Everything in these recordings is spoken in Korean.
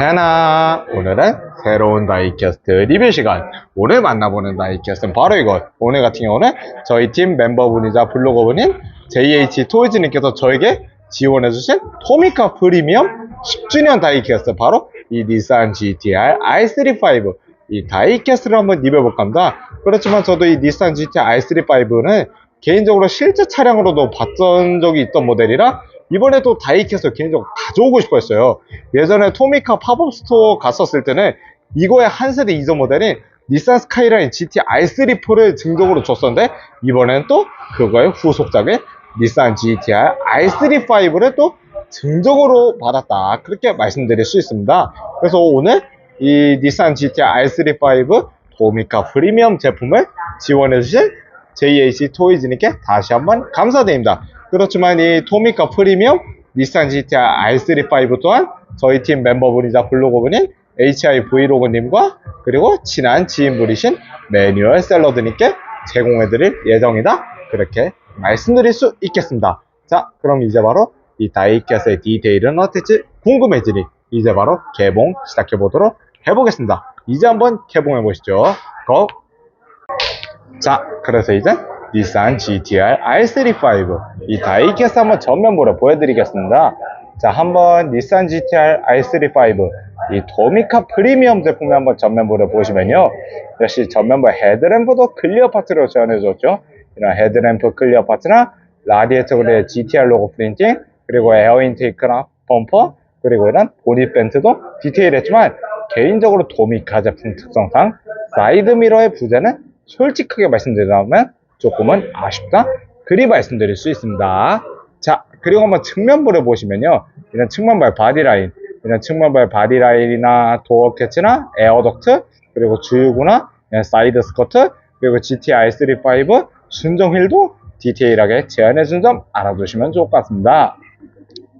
캐나. 오늘은 새로운 다이캐스트 리뷰 시간. 오늘 만나보는 다이캐스트는 바로 이것. 오늘 같은 경우는 저희 팀 멤버분이자 블로거분인 JH 토이즈님께서 저에게 지원해주신 토미카 프리미엄 10주년 다이캐스트. 바로 이 닛산 GTR i35 이 다이캐스트를 한번 리뷰해볼까 합니다. 그렇지만 저도 이 닛산 GTR i35는 개인적으로 실제 차량으로도 봤던 적이 있던 모델이라 이번에 또 다이캐스트 개인적으로 가져오고 싶어 했어요. 예전에 토미카 팝업 스토어 갔었을 때는 이거의 한 세대 이전 모델인 닛산 스카이라인 GT i34를 증정으로 줬었는데 이번엔 또 그거의 후속작인 닛산 GTR i35를 또 증정으로 받았다. 그렇게 말씀드릴 수 있습니다. 그래서 오늘 이 닛산 GTR i35 토미카 프리미엄 제품을 지원해 주신 JH 토이즈님께 다시 한번 감사드립니다. 그렇지만 이 토미카 프리미엄 닛산 GTR R35 또한 저희 팀 멤버분이자 블로거분인 HI 브이로그님과 그리고 친한 지인분이신 매뉴얼 샐러드님께 제공해드릴 예정이다. 그렇게 말씀드릴 수 있겠습니다. 자, 그럼 이제 바로 이 다이캐스의 디테일은 어떨지 궁금해지니 이제 바로 개봉 시작해보도록 해보겠습니다. 이제 한번 개봉해 보시죠. 고! 자, 그래서 이제 닛산 GTR R35 이 다이캐스 한번 전면부를 보여드리겠습니다. 자, 한번 닛산 GTR R35 이 도미카 프리미엄 제품의 한번 전면부를 보시면요. 역시 전면부 헤드램프도 클리어 파트로 지원해줬죠. 이런 헤드램프 클리어 파트나 라디에이터 그래 GTR 로고 프린팅 그리고 에어 인테이크나 범퍼 그리고 이런 보닛 벤트도 디테일했지만 개인적으로 도미카 제품 특성상 사이드 미러의 부재는 솔직하게 말씀드리자면 조금은 아쉽다? 그리 말씀드릴 수 있습니다. 자 그리고 한번 측면부를 보시면요. 이런 측면발 바디라인 이런 측면발 바디라인이나 도어 캐치나 에어덕트 그리고 주유구나 사이드 스커트 그리고 GT R35 순정 휠도 디테일하게 제한해 준 점 알아두시면 좋을 것 같습니다.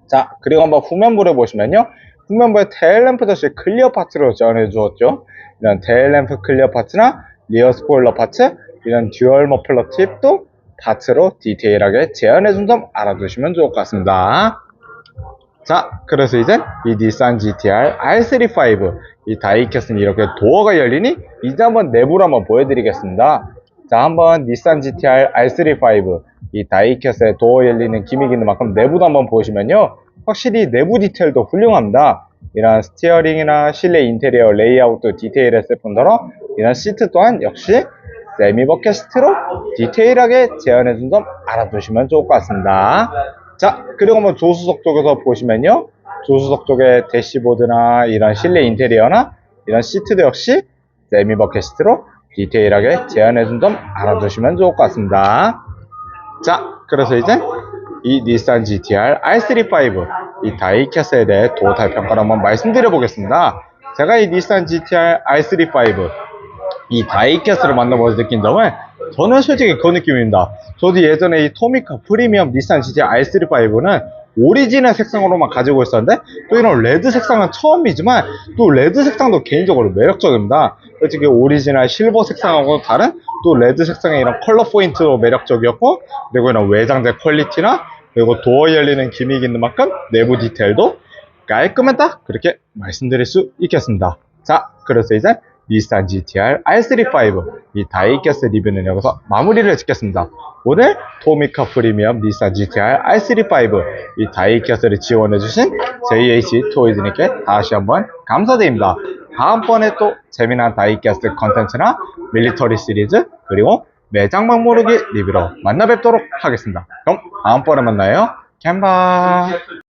자 그리고 한번 후면부를 보시면요. 후면부에 테일램프 역시 클리어 파트로 지원해 주었죠. 이런 테일램프 클리어 파트나 리어 스포일러 파트 이런 듀얼 머플러 팁도 파트로 디테일하게 제한해 준 점 알아두시면 좋을 것 같습니다. 자 그래서 이제 이 닛산 GTR R35. 이 다이캐스는 이렇게 도어가 열리니 이제 한번 내부를 한번 보여드리겠습니다. 자 한번 닛산 GTR R35. 이 다이캐스의 도어 열리는 기믹 있는 만큼 내부도 한번 보시면요. 확실히 내부 디테일도 훌륭합니다. 이런 스티어링이나 실내 인테리어 레이아웃도 디테일했을 뿐더러 이런 시트 또한 역시 세미 버켓 시트로 디테일하게 재현해준 점 알아두시면 좋을 것 같습니다. 자 그리고 한번 조수석 쪽에서 보시면요. 조수석 쪽에 대시보드나 이런 실내 인테리어나 이런 시트도 역시 세미 버켓 시트로 디테일하게 재현해준 점 알아두시면 좋을 것 같습니다. 자 그래서 이제 이 닛산 GTR R35 이 다이캐스에 대해 도탈 평가를 한번 말씀드려 보겠습니다. 제가 이 닛산 GTR R35 이 다이캐스를 만나보면서 느낀 점은 저는 솔직히 그 느낌입니다. 저도 예전에 이 토미카 프리미엄 닛산 GT R35는 오리지널 색상으로만 가지고 있었는데 또 이런 레드 색상은 처음이지만 또 레드 색상도 개인적으로 매력적입니다. 솔직히 오리지널 실버 색상하고 다른 또 레드 색상의 이런 컬러 포인트도 매력적이었고 그리고 이런 외장재 퀄리티나 그리고 도어 열리는 기믹 있는 만큼 내부 디테일도 깔끔하다 그렇게 말씀드릴 수 있겠습니다. 자 그래서 이제 닛산 GTR R35 이 다이캐스 리뷰는 여기서 마무리를 짓겠습니다. 오늘 토미카 프리미엄 닛산 GTR R35 이 다이캐스를 지원해주신 JH 토이즈님께 다시 한번 감사드립니다. 다음번에 또 재미난 다이캐스 컨텐츠나 밀리터리 시리즈 그리고 매장만 모르기 리뷰로 만나 뵙도록 하겠습니다. 그럼 다음번에 만나요. 캔바